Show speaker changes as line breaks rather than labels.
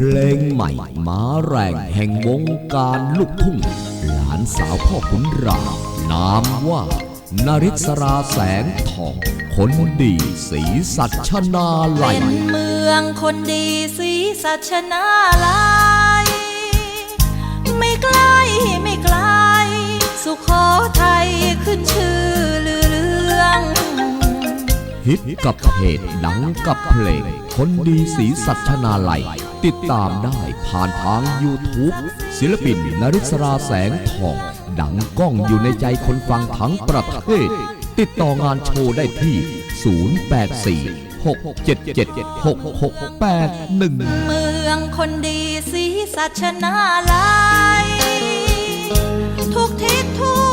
เพลงใหม่มาแรงแห่งวงการลูกทุ่ง หลานสาวพ่อขุนรามนามว่านาริศราแสงทอง คนดีสีสัชนาไหล
เป็นเมืองคนดีสีสัชนาลัย ไม่ไกลไม่ไกล สุโขทัยขึ้นชื่อลือเรื่อง
ฮิตกับเพจดังกับเพลง คนดีสีสัชนาไหล ติดตามได้ผ่านทาง YouTube ศิลปินนริศราแสงทอง ดังก้องอยู่ในใจคนฟังทั้งประเทศ ติดต่องานโชว์ได้ที่ 084 677 6681
เมืองคนดีสีสัชนาลัยทุกทิศทั่ว